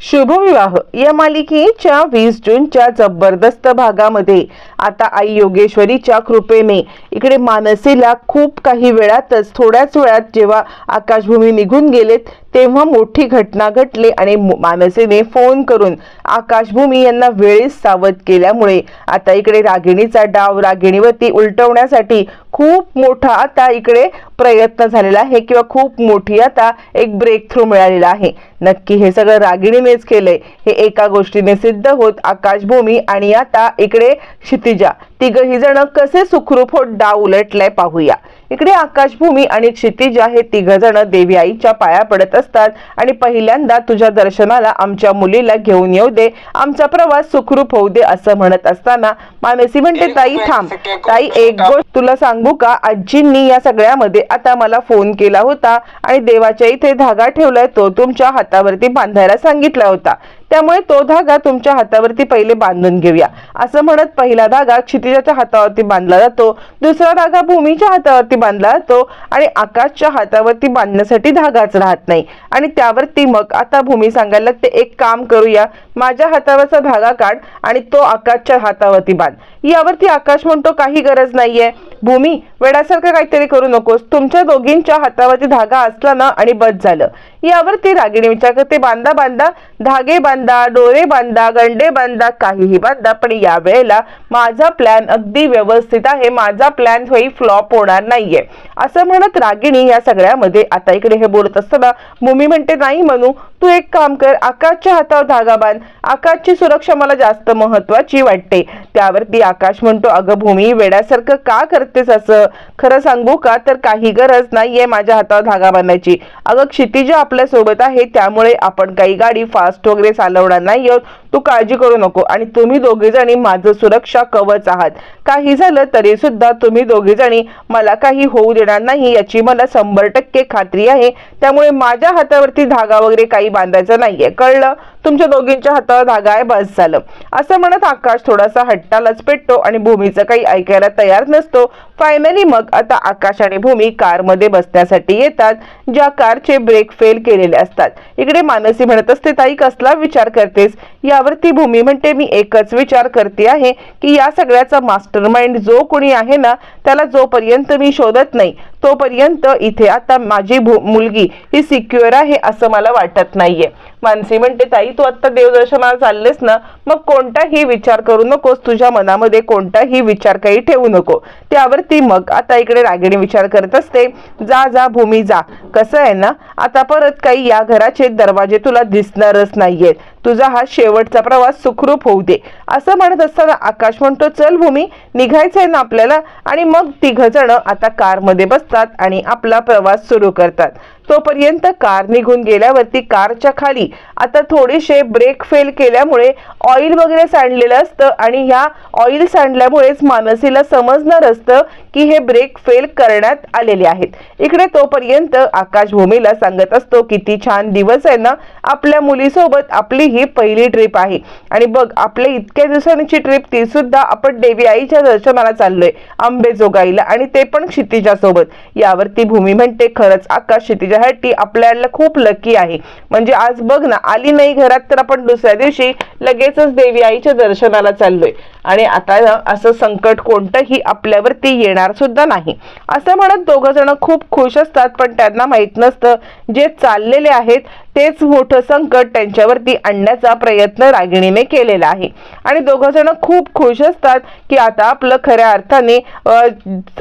शुभविवाह. या मालिकेच्या वीस जूनच्या जबरदस्त भागामध्ये आता आई योगेश्वरीच्या कृपेने इकडे मानसीला खूप काही वेळातच थोड्याच वेळात जेव्हा आकाशभूमी निघून गेलेत तेव्हा मोठी घटना घडली आणि मो- मानसीने फोन करून आकाशभूमी यांना वेळीच सावध केल्यामुळे आता इकडे रागिणीचा डाव रागिणीवरती उलटवण्यासाठी खूप मोठा आता इकडे प्रयत्न झालेला आहे किंवा खूप मोठी आता एक ब्रेक थ्रू मिळालेला आहे. नक्की हे सगळं रागिणीनेच केलंय. हे एका गोष्टीने सिद्ध होत आकाशभूमी आणि आता इकडे क्षितिजा. तिघही जण कसे सुखरूप होत डाव उलटलाय पाहूया. इकडे आकाशभूमी आणि क्षितिजा हे तिघ जण देवी आईच्या पाया पडत असतात आणि पहिल्यांदा तुझ्या दर्शनाला आमच्या मुलीला घेऊन येऊ दे. आमचा प्रवास सुखरूप होऊ दे असं म्हणत असताना मानसी म्हणते ताई थांब. ताई एक गोष्ट तुला सांगू का? आजींनी या सगळ्यामध्ये आता मला फोन केला होता आणि देवाच्या इथे धागा ठेवलाय तो तुमच्या हातावरती बांधायला सांगितला होता. त्यामुळे तो धागा तुमच्या हातावरती पहिले बांधून घेऊया. असं म्हणत पहिला धागा क्षितिजाच्या हातावरती बांधला जातो. दुसरा धागा भूमीच्या हातावरती बांधला जातो आणि आकाशच्या हातावरती बांधण्यासाठी धागाच राहत नाही. आणि त्यावरती मग आता भूमी सांगायला लागते एक काम करूया. माझ्या हातावरचा धागा काढ आणि तो आकाशच्या हातावरती बांध. यावरती आकाश म्हणतो काही गरज नाहीये. भूमी वेडासारखं काहीतरी करू नकोस. तुमच्या दोघींच्या हातावरती धागा असला ना आणि बस झालं. यावरती रागिणी विचार करते बांधा बांधा. धागे बांधा डोरे बांधा गंडे बांधा काहीही बांधा पण या वेळेला माझा प्लॅन अगदी व्यवस्थित आहे. माझा प्लॅन होई फ्लॉप होणार नाहीये. असं म्हणत रागिणी या सगळ्यामध्ये आता इकडे हे बोलत असताना भूमी म्हणते नाही म्हणू तू एक काम कर. आकाशच्या हातावर धागा बांध. आकाशची सुरक्षा मला जास्त महत्वाची वाटते. त्यावरती आकाश म्हणतो अगं भूमी वेड्यासारखं का करतेस असं? खरं सांगू का? तर काही गरज नाहीये माझ्या हातावर धागा बांधायची. अगं क्षितिजा आपल्यासोबत आहे त्यामुळे आपण काही गाडी फास्ट वगैरे चालवणार नाही आहोत. तू काळजी करू नको आणि तुम्ही दोघेजणी माझं सुरक्षा कवच आहात. काही झालं तरी सुद्धा तुम्ही दोघेजणी मला काही होऊ देणार नाही याची मला शंभर टक्के खात्री आहे. त्यामुळे माझ्या हातावरती धागा वगैरे काही बांधायचा नाहीये. कळलं? तुमच्या दोघींच्या हातावर धागा आहे बस झालं. असं म्हणत आकाश थोडासा हट्टा लचपेटतो आणि भूमीचं काही ऐकायला तयार नसतो. फायनली मग आता आकाश आणि भूमी कारमध्ये बसण्यासाठी येतात ज्या कारचे ब्रेक फेल केलेले असतात. इकडे मानसी म्हणत असते ताई कसला विचार करतेस? यावरती भूमी म्हणते मी एकच विचार करते आहे की या सगळ्याचा मास्टर माइंड जो कोणी आहे ना त्याला जोपर्यंत मी शोधत नाही तोपर्यंत इथे आता माझी भू- मुलगी ही सिक्युअर आहे असं मला वाटत नाहीये. मानसी म्हणते ताई तू आता देवदर्शनाला चाललेस ना? मग कोणताही विचार करू नकोस. तुझ्या मनामध्ये कोणताही विचार काही ठेवू नको. त्यावरती मग आता इकडे रागिणी विचार करत असते. जा जा भूमी जा. कसं आहे ना? आता परत काही या घराचे दरवाजे तुला दिसणारच नाहीयेत. तुझा हा शेवटचा प्रवास सुखरूप होऊ दे. असं म्हणत असताना आकाश म्हणतो चल भूमी निघायचंय ना आपल्याला? आणि मग तिघ जण आता कारमध्ये बसतात आणि आपला प्रवास सुरू करतात. तोपर्यंत कार निघून गेल्यावरती कारच्या खाली आता थोडेसे ब्रेक फेल केल्यामुळे ऑइल वगैरे सांडलेलं असतं आणि ह्या ऑइल सांडल्यामुळेच मानसीला समजणार असतं की हे ब्रेक फेल करण्यात आलेले आहेत. इकडे तोपर्यंत आकाश भूमीला सांगत असतो किती छान दिवस आहे ना आपल्या मुलीसोबत आपली ही पहिली ट्रिप आहे. आणि बघ आपल्या इतक्या दिवसांची ट्रिप ती सुद्धा आपण देवी आईच्या दर्शनाला चाललोय आंबेजोगाईला आणि ते पण क्षितिजा सोबत यावरती भूमी म्हणते खरंच आकाश क्षितिजा क्षितिजासाठी आपल्याला खूप लकी आहे. म्हणजे आज बघ ना आली नाही घरात तर आपण दुसऱ्या दिवशी लगेचच देवी आईच्या दर्शनाला चाललोय. आणि आता असं संकट कोणतंही आपल्यावरती येणार सुद्धा नाही. असं म्हणत दोघं जण खूप खुश असतात पण त्यांना माहीत नसतं जे चाललेले आहेत तेच मोठं संकट त्यांच्यावरती आणण्याचा प्रयत्न रागिणीने केलेला आहे. आणि दोघं जण खूप खुश असतात की आता आपलं खऱ्या अर्थाने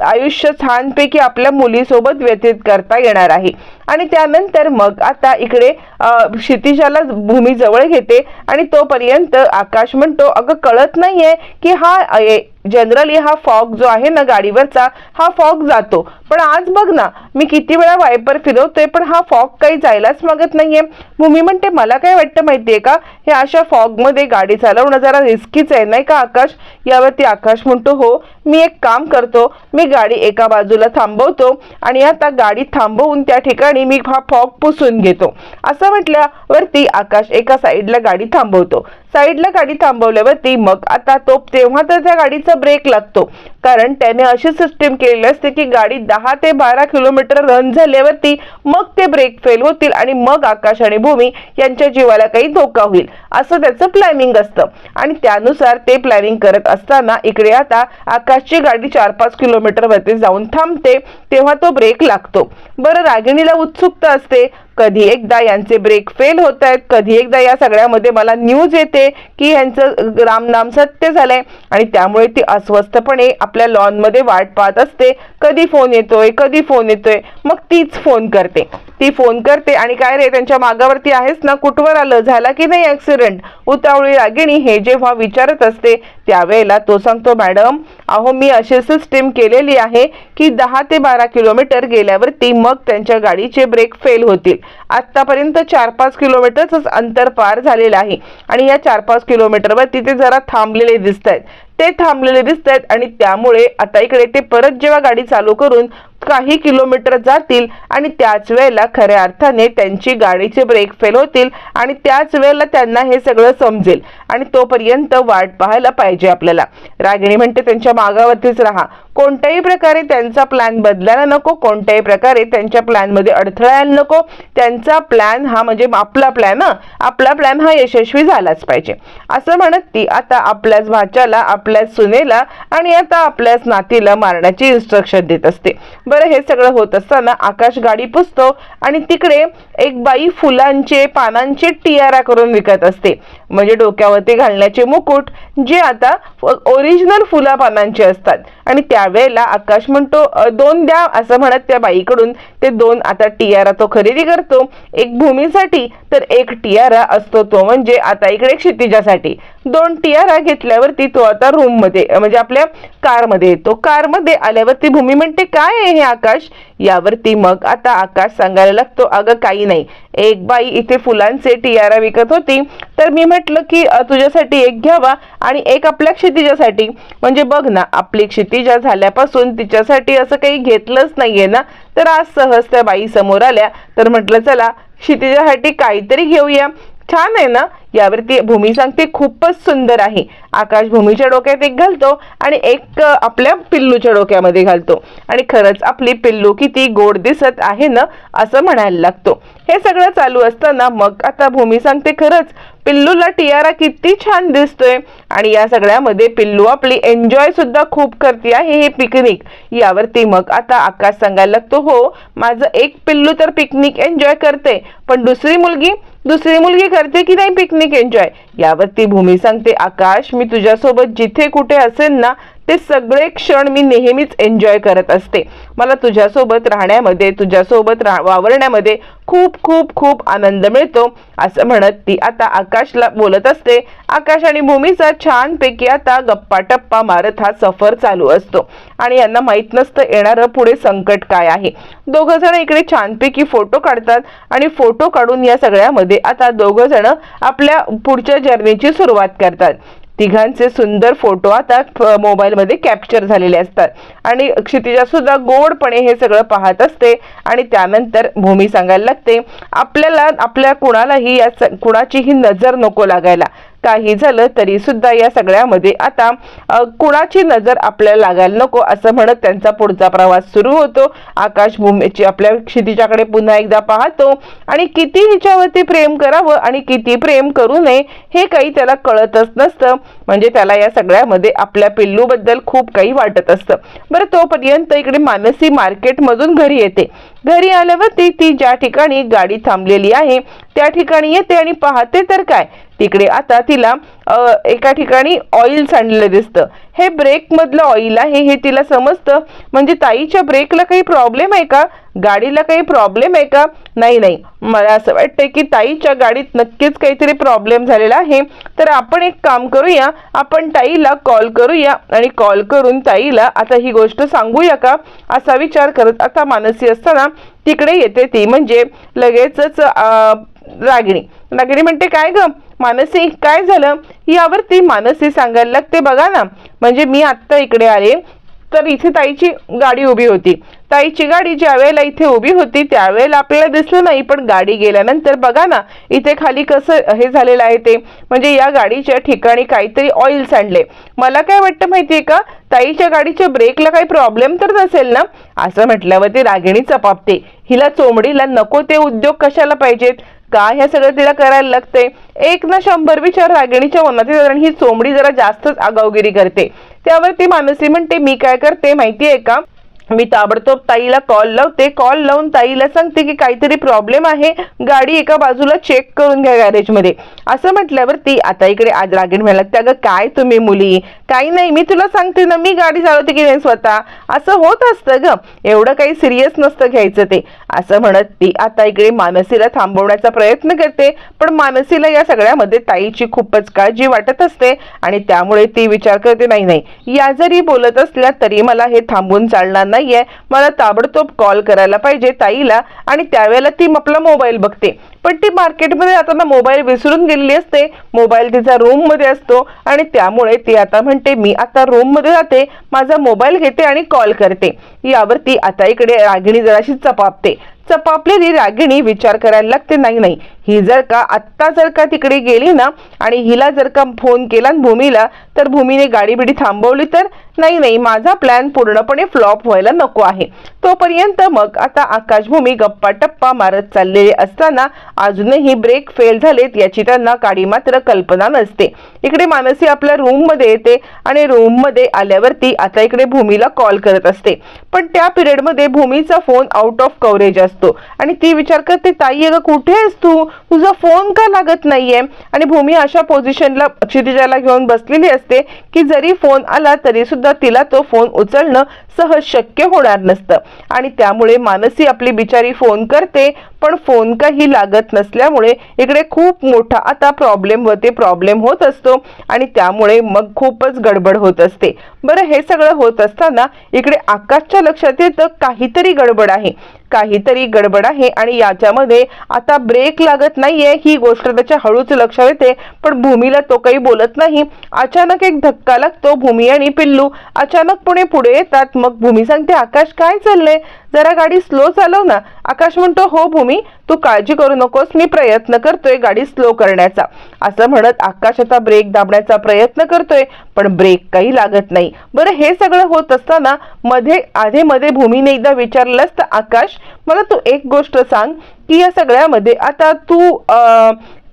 आयुष्य छानपैकी आपल्या मुलीसोबत व्यतीत करता येणार आहे. आणि त्यानंतर मग आता इकडे क्षितिजाला भूमी जवळ घेते आणि तोपर्यंत आकाश म्हणतो अगं कळत नाहीये की हा जनरली हा फॉग जो आहे ना गाडीवरचा हा फॉग जातो. पण आज बघ ना मी किती वेळा वायपर फिरवतोय पण हा फॉग काही जायलाच मागत नाहीये. भूमी म्हणते मला काय वाटतं माहितीये का? हे अशा फॉगमध्ये गाडी चालवणं जरा रिस्कीच आहे नाही का आकाश? यावरती आकाश म्हणतो हो मी एक काम करतो. मी गाडी एका बाजूला थांबवतो आणि आता गाडी थांबवून त्या ठिकाणी मी हा फॉग पुसून घेतो. असं म्हटल्यावरती आकाश एका साईडला गाडी थांबवतो. साईडला गाडी थांबवल्यावरती मग आता तो तेव्हा तर त्या गाडीचा ब्रेक लागतो. कारण त्याने अशी सिस्टीम केलेली असते की गाडी दहा ते बारा किलोमीटर रन झाल्यावरती मग ते ब्रेक फेल होतील आणि मग आकाश आणि भूमी यांच्या जीवाला काही धोका होईल. असं त्याचं प्लॅनिंग असतं. आणि त्यानुसार ते प्लॅनिंग करत असताना इकडे आता आकाशची गाडी चार पाच किलोमीटर वरती जाऊन थांबते तेव्हा तो ब्रेक लागतो. बरं रागिणीला उत्सुकता असते कधी एकदा यांचे ब्रेक फेल होत आहेत कधी एकदा या सगळ्यामध्ये मला न्यूज येते की यांचं रामनाम सत्य झालंय आणि त्यामुळे ती अस्वस्थपणे आपल्या लॉनमध्ये वाट पाहत असते. कधी फोन येतोय कधी फोन येतोय मग तीच फोन करते. ती फोन करते आणि काय रे त्यांच्या मागावरती आहेस ना? कुठवर आलं? झाला की नाही ऍक्सिडेंट उतावळी रागिणी हे जेव्हा विचारत असते त्यावेळेला तो सांगतो मॅडम अहो मी अशी सिस्टीम केलेली आहे की दहा ते बारा किलोमीटर गेल्यावरती मग त्यांच्या गाडीचे ब्रेक फेल होतील. आतापर्यंत चार पाच किलोमीटरच अंतर पार झालेलं आहे आणि या चार पाच किलोमीटरवरती ते जरा थांबलेले दिसत आहेत ते थांबलेले दिसत आहेत आणि त्यामुळे आता इकडे ते परत जेव्हा गाडी चालू करून काही किलोमीटर जातील आणि त्याच वेळेला खऱ्या अर्थाने त्यांची गाडीचे ब्रेक फेल होतील आणि त्याच वेळेला त्यांना हे सगळं समजेल. आणि तोपर्यंत वाट पाहायला पाहिजे आपल्याला. रागिणी म्हणते त्यांच्या मागावरतीच राहा. कोणत्याही प्रकारे त्यांचा प्लॅन बदलायला नको कोणत्याही प्रकारे त्यांच्या प्लॅनमध्ये अडथळायला नको. त्यांचा प्लॅन हा म्हणजे आपला प्लॅन आपला प्लॅन हा यशस्वी झालाच पाहिजे. असं म्हणत ती आता आपल्याच भाच्याला आपल्याच सुनेला आणि आता आपल्याच नातीला मारण्याची इन्स्ट्रक्शन देत असते. बरं हे सगळं होत असताना आकाश गाडी पुसतो आणि तिकडे एक बाई फुलांचे पानांचे टियारा करून विकत असते. म्हणजे डोक्यावरती घालण्याचे मुकुट जे आता ओरिजिनल फुला पानांचे असतात. आणि त्यावेळेला आकाश म्हणतो दोन द्या असं म्हणत त्या बाईकडून ते दोन आता टियारा तो खरेदी करतो. एक भूमीसाठी तर एक टियारा असतो तो म्हणजे आता इकडे क्षितिजासाठी. दोन टियारा घेतल्यावरती तो आता रूममध्ये म्हणजे आपल्या कारमध्ये येतो. कारमध्ये आल्यावरती भूमी म्हणते काय आहे हे आकाश? यावरती मग आता आकाश सांगायला लागतो अगं काही नाही. एक बाई इथे फुलांचे टियारा विकत होती. तर मी म्हटलं की तुझ्यासाठी एक घ्यावा आणि एक आपल्या क्षितिजासाठी. म्हणजे बघ ना आपली क्षितिजा झाल्यापासून तिच्यासाठी असं काही घेतलंच नाहीये ना? तर आज सहज त्या बाई समोर आल्या. तर म्हटलं चला क्षितिजासाठी काहीतरी घेऊया. छान आहे ना? यावरती भूमी सांगते खूपच सुंदर आहे. आकाश भूमीच्या डोक्यात एक घालतो आणि एक आपल्या पिल्लूच्या डोक्यामध्ये घालतो. आणि खरंच आपली पिल्लू किती गोड दिसत आहे ना असं म्हणायला लागतो. हे सगळं चालू असताना मग आता भूमी सांगते खरंच पिल्लूला टियारा किती छान दिसतोय. आणि या सगळ्यामध्ये पिल्लू आपली एन्जॉय सुद्धा खूप करते आहे हे पिकनिक. यावरती मग आता आकाश सांगायला लागतो हो माझं एक पिल्लू तर पिकनिक एन्जॉय करते पण दुसरी मुलगी दुसरी मुलगी करते की नाही पिकनिक एन्जॉय यावरती भूमी सांगते आकाश मी तुझ्यासोबत जिथे कुठे असेल ना ते सगळे क्षण मी नेहमीच एन्जॉय करत असते. मला तुझ्यासोबत राहण्यामध्ये तुझ्यासोबत रा वावरण्यामध्ये खूप खूप खूप आनंद मिळतो. असं म्हणत ती आता आकाशला बोलत असते. आकाश आणि भूमीचा छानपैकी आता गप्पा टप्पा मारत हा सफर चालू असतो. आणि यांना माहीत नसतं येणारं पुढे संकट काय आहे. दोघं जण इकडे छानपैकी फोटो काढतात आणि फोटो काढून या सगळ्यामध्ये आता दोघं जण आपल्या पुढच्या जर्नीची सुरुवात करतात. तिघांचे सुंदर फोटो आता मोबाईलमध्ये कॅप्चर झालेले असतात. आणि क्षितिजा सुद्धा गोडपणे हे सगळं पाहत असते आणि त्यानंतर भूमी सांगायला लागते आपल्याला आपल्या कुणालाही या कुणाचीही नजर नको लागायला. काही झालं तरी सुद्धा या सगळ्यामध्ये आता कुणाची नजर आपल्याला लागायला नको असं म्हणत त्यांचा पुढचा प्रवास सुरू होतो. आकाश भूमीची आपल्या क्षितिजाकडे पुन्हा एकदा पाहतो आणि किती हिच्यावरती प्रेम करावं आणि किती प्रेम करू नये हे काही त्याला कळतच नसतं. म्हणजे त्याला या सगळ्यामध्ये आपल्या पिल्लूबद्दल खूप काही वाटत असतं. बरं तोपर्यंत इकडे मानसी मार्केटमधून घरी येते. घरी आल्यावरती ती ज्या ठिकाणी गाडी थांबलेली आहे त्या ठिकाणी येते आणि पाहते तर काय? तिकडे. आता तिला एका ठिकाणी ऑइल सांडलेलं दिसतं. हे ब्रेकमधलं ऑइल आहे हे तिला समजतं. म्हणजे ताईच्या ब्रेकला काही प्रॉब्लेम आहे का? गाडीला काही प्रॉब्लेम आहे का? नाही नाही. मला असं वाटतंय की ताईच्या गाडीत नक्कीच काहीतरी प्रॉब्लेम झालेला आहे. तर आपण एक काम करूया आपण ताईला कॉल करूया आणि कॉल करून ताईला आता ही गोष्ट सांगूया का? असा विचार करत आता मानसी असताना तिकडे येते ती. म्हणजे लगेचच रागिणी. रागिणी म्हणते काय गं? मानसी काय झालं? यावरती मानसी सांगायला लागते बघा ना. म्हणजे मी आत्ता इकडे आले तर इथे ताईची गाडी उभी होती. ताईची गाडी ज्या वेळेला इथे उभी होती त्यावेळेला आपल्याला दिसलं नाही पण गाडी गेल्यानंतर बघा ना इथे खाली कसं हे झालेलं आहे ते. म्हणजे या गाडीच्या ठिकाणी काहीतरी ऑइल सांडले मला काय वाटतं माहितीये का? ताईच्या गाडीच्या ब्रेकला काही प्रॉब्लेम तर नसेल ना? असं म्हटल्यावर ती रागिणी चपापते. हिला चोमडीला नको ते उद्योग कशाला पाहिजेत? का? ह्या सगळं तिला करायला लागते एक ना शंभर विचार रागिणीच्या मनात कारण ही चोंबडी जरा जास्तच आगावगिरी करते. त्यावर ती मानसी म्हणते मी काय करते? माहितीये का? मी ताबडतोब ताईला कॉल लावते. कॉल लावून ताईला सांगते की काहीतरी प्रॉब्लेम आहे. गाडी एका बाजूला चेक करून घ्या गॅरेजमध्ये असं म्हटल्यावर ती आता इकडे आज रागीण व्हायला लागते. अगं काय तुम्ही मुली? काही नाही मी तुला सांगते ना मी गाडी चालवते की नाही स्वतः? असं होत असतं ग. एवढं काही सिरियस नसतं घ्यायचं ते. असं म्हणत ती आता इकडे मानसीला थांबवण्याचा प्रयत्न करते. पण मानसीला या सगळ्यामध्ये ताईची खूपच काळजी वाटत असते आणि त्यामुळे ती विचार करते नाही नाही. या जरी बोलत असल्या तरी मला हे थांबून चालणार नाही. नाहीये. मला ताबडतोब कॉल करायला पाहिजे ताईला आणि त्यावेळेला ती आपला मोबाईल बघते. पण ती मार्केटमध्ये जाताना मोबाईल विसरून गेलेली असते. मोबाईल तिचा रूममध्ये असतो आणि त्यामुळे ती आता म्हणते मी आता रूममध्ये जाते माझा मोबाईल घेते आणि कॉल करते. यावर ती आता इकडे रागिणी जराशी चपापते. चपापलेली रागिणी विचार करायला लागते नाही नाही ही जर का आत्ता जर का तिकडे गेली ना आणि हिला जर का फोन केला भूमीला तर भूमीने गाडी बिडी थांबवली तर नाही नाही माझा प्लॅन पूर्णपणे फ्लॉप व्हायला नको आहे. तोपर्यंत मग आता आकाशभूमी गप्पा टप्पा मारत चाललेले असताना अजूनही ब्रेक फेल झालेत याची त्यांना काडी मात्र कल्पना नसते. इकडे मानसी आपल्या रूममध्ये येते आणि रूममध्ये आल्यावरती आता इकडे भूमीला कॉल करत असते. पण त्या पिरियडमध्ये भूमीचा फोन आउट ऑफ कव्हरेज असतो. आणि ती विचार करते ताई अगं कुठे आहेस तू? तुझा फोन का लागत नाहीये? आणि भूमी अशा पोझिशनला क्षितिजाला घेऊन बसलेली असते की जरी फोन आला तरी सुद्धा तिला तो फोन उचलणं सहज शक्य होणार नसतं. आणि त्यामुळे मानसी आपली बिचारी फोन करते पण फोन काही लागत नसल्यामुळे इकडे खूप मोठा आता प्रॉब्लेमवरती प्रॉब्लेम होत असतो. आणि त्यामुळे मग खूपच गडबड होत असते. बरं हे सगळं होत असताना इकडे आकाशच्या लक्षात येतं काहीतरी गडबड आहे. काहीतरी गडबड आहे आणि याच्यामध्ये आता ब्रेक लागत नाहीये. ही गोष्ट त्याच्या हळूच लक्षात येते. पण भूमीला तो काही बोलत नाही. अचानक एक धक्का लागतो भूमी आणि पिल्लू. अचानकपणे पुढे येतात. मग भूमी सांगते आकाश काय चाललंय? जरा गाडी स्लो चालव ना. आकाश म्हणतो हो भूमी तू काळजी करू नकोस मी प्रयत्न करतोय गाडी स्लो करण्याचा. असं म्हणत आकाश आता ब्रेक दाबण्याचा प्रयत्न करतोय पण ब्रेक काही लागत नाही. बरं हे सगळं होत असताना मध्ये आधे मध्ये भूमीने एकदा विचारलंस तर आकाश मला तू एक गोष्ट सांग की या सगळ्यामध्ये आता तू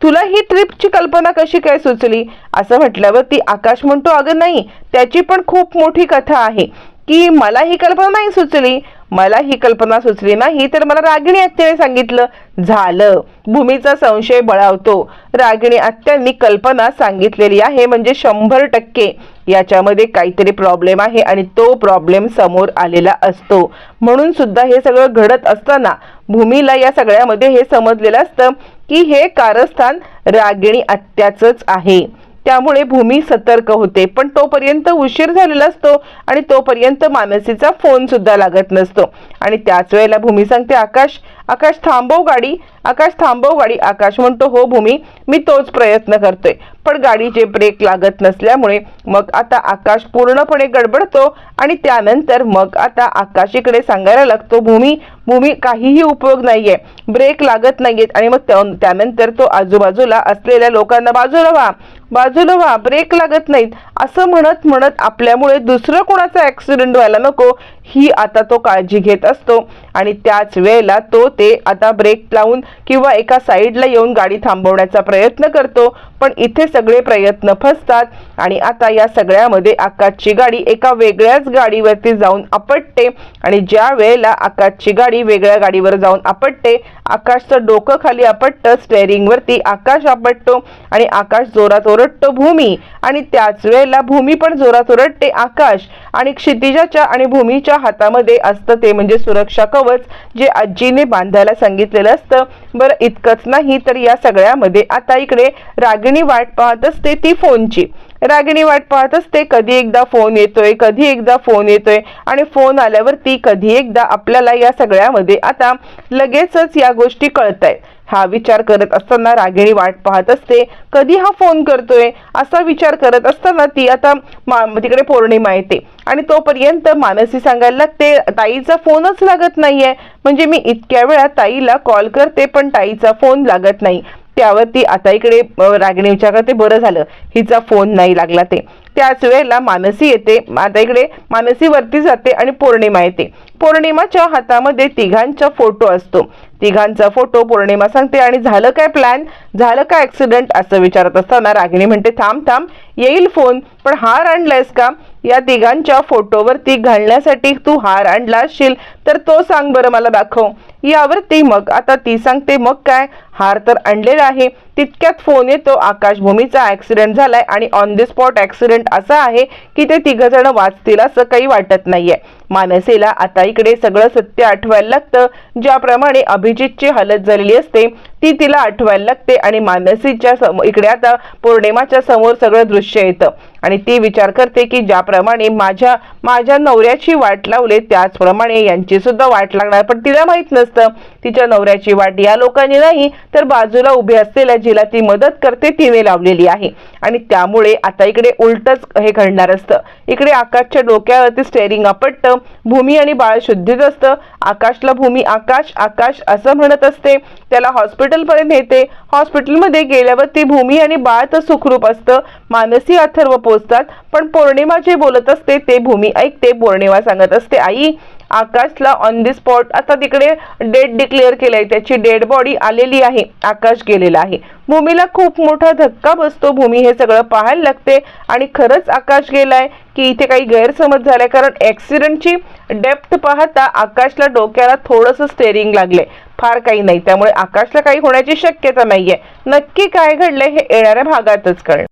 तुला ही ट्रिपची कल्पना कशी काय सुचली? असं म्हटल्यावर ती आकाश म्हणतो अगं नाही त्याची पण खूप मोठी कथा आहे. की मला ही कल्पना नाही सुचली. मला ही कल्पना सुचली नाही तर मला रागिणी आत्याने सांगितलं. झालं. भूमीचा संशय बळावतो. रागिणी आत्यांनी कल्पना सांगितलेली आहे म्हणजे शंभर टक्के. याच्यामध्ये काहीतरी प्रॉब्लेम आहे आणि तो प्रॉब्लेम समोर आलेला असतो. म्हणून सुद्धा हे सगळं घडत असताना भूमीला या सगळ्यामध्ये हे समजलेलं असतं की हे कारस्थान रागिणी आत्याचंच आहे. त्यामुळे भूमी सतर्क होते. पण तोपर्यंत उशीर झालेला असतो आणि तोपर्यंत मानसीचा फोन सुद्धा लागत नसतो. आणि त्याच वेळेला भूमी सांगते आकाश आकाश थांबव गाडी. आकाश थांबव गाडी आकाश म्हणतो हो भूमी मी तोच प्रयत्न करतोय. पण गाडीचे ब्रेक लागत नसल्यामुळे मग आता आकाश पूर्णपणे गडबडतो आणि त्यानंतर मग आता आकाश इकडे सांगायला लागतो भूमी भूमी काहीही उपयोग नाहीये. ब्रेक लागत नाहीयेत आणि मग त्या- त्यानंतर तो आजूबाजूला असलेल्या लोकांना बाजूला व्हा बाजूला व्हा ब्रेक लागत नाहीत. असं म्हणत म्हणत आपल्यामुळे दुसरं कोणाचा ऍक्सिडेंट व्हायला नको. ही आता तो काळजी घेत असतो आणि त्याच वेळेला तो ते आता ब्रेक लावून किंवा एका साईडला येऊन गाडी थांबवण्याचा प्रयत्न करतो. पण इथे सगळे प्रयत्न फसतात आणि आता या सगळ्यामध्ये आकाशची गाडी एका वेगळ्याच गाडीवरती जाऊन आपटते आणि ज्या वेळेला आकाशची गाडी वेगळ्या गाडीवर जाऊन आपटते आकाशचं डोकं खाली आपटतं स्टेअरिंगवरती आकाश आपटतो आणि आकाश जोरात ओरडतो भूमी! आणि त्याच वेळेला भूमी पण जोरात ओरडते आकाश! आणि क्षितिजाच्या आणि भूमीच्या हातामध्ये असतं ते म्हणजे सुरक्षा कवच जे आजीने बांधायला सांगितलेलं असतं. बरं इतकंच नाही तर या सगळ्यामध्ये आता इकडे रागिणी वाट पाहत असते ती फोनची. रागिणी वाट पाहत असते कधी एकदा फोन येतोय कधी एकदा फोन येतोय आणि फोन आल्यावरती कधी एकदा आपल्याला या सगळ्यामध्ये आता लगेचच या गोष्टी कळत आहेत हा विचार करत असताना रागिणी वाट पाहत असते कधी हा फोन करतोय? असा विचार करत असताना ती आता मा तिकडे पौर्णिमा येते आणि तोपर्यंत मानसी सांगायला लागते ताईचा फोनच लागत नाहीये. म्हणजे मी इतक्या वेळा ताईला कॉल करते पण ताईचा फोन लागत नाही. त्यावरती आता इकडे रागिणी विचार करते बरं झालं. हिचा फोन नाही लागला ते. त्याच वेळेला मानसी येते. आता इकडे मानसी वरती जाते आणि पौर्णिमा येते. पौर्णिमाच्या हातामध्ये तिघांचा फोटो असतो. तिघांचा फोटो पौर्णिमा सांगते. आणि झालं काय प्लॅन झालं काय ऍक्सिडेंट असं विचारत असताना रागिणी म्हणते थांब थांब येईल फोन पण हार आणलायस का? या तिघांच्या फोटोवरती घालण्यासाठी तू हार आणला असशील तर तो सांग बरं मला दाखव. यावरती मग आता ती सांगते मग काय? हार तर आणलेला आहे तितक्यात फोन येतो. आकाशभूमीचा ॲक्सिडेंट ऍक्सिडेंट झालाय आणि ऑन द स्पॉट ऍक्सिडेंट असा आहे की ते तिघ जण वाचतील असं काही वाटत नाहीये. मानसीला आता इकडे सगळं सत्य आठवायला लागतं. ज्याप्रमाणे अभिजितची हालत झालेली असते ती तिला आठवायला लागते आणि मानसीच्या सम इकडे आता पौर्णिमाच्या समोर सगळं दृश्य येतं. आणि ती विचार करते की ज्याप्रमाणे माझ्या माझ्या नवऱ्याची वाट लावले त्याचप्रमाणे यांची सुद्धा वाट लागणार. पण तिला माहीत नसतं. तिच्या नवऱ्याची वाट या लोकांनी नाही तर बाजूला उभी असलेल्या जिला ती मदत करते तिने लावलेली आहे. आणि त्यामुळे आता इकडे उलटच हे घडणार असतं. इकडे आकाशच्या डोक्यावरती स्टेअरिंग आपटतं भूमी आणि बाळ शुद्धीत असतं. आकाशला भूमी आकाश आकाश असं म्हणत असते. त्याला हॉस्पिटलपर्यंत नेते. हॉस्पिटलमध्ये गेल्यावर ती भूमी आणि बाळ तर सुखरूप असतं. मानसी अथर्व पोचतात पण पौर्णिमा जे बोलत असते ते भूमी ऐकते पौर्णिमा सांगत असते. आई आकाशला ऑन दी स्पॉट आता तिकडे डेट डिक्लेअर केलंय. त्याची डेड बॉडी आलेली आहे. आकाश गेलेला आहे. भूमीला खूप मोठा धक्का बसतो. भूमी हे सगळं पाहायला लागते. आणि खरंच आकाश गेलाय की इथे काही गैरसमज झालाय. कारण ऍक्सिडेंटची डेप्थ पाहता आकाशला डोक्याला थोडंसं स्टेरिंग लागले. फार काही नाही. त्यामुळे आकाशला काही होण्याची शक्यता नाहीये. नक्की काय घडलंय हे येणाऱ्या भागातच कळेल.